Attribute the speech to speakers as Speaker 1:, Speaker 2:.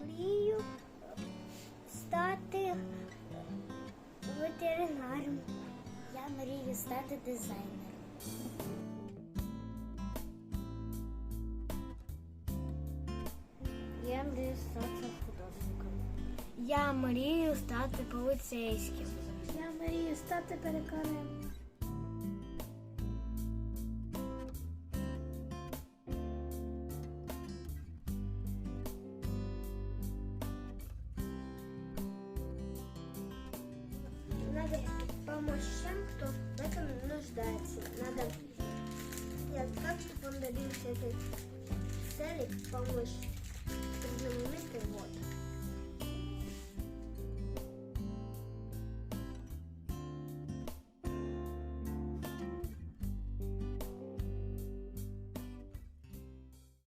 Speaker 1: Мрію стати ветеринаром. Я мрію стати дизайнером. Я мрію стати художником. Я мрію стати поліцейським. Я мрію стати переконаним. Надо помочь тем, кто в этом нуждается. Надо сделать так, чтобы он добился этой цели, помочь трудному миру. Вот.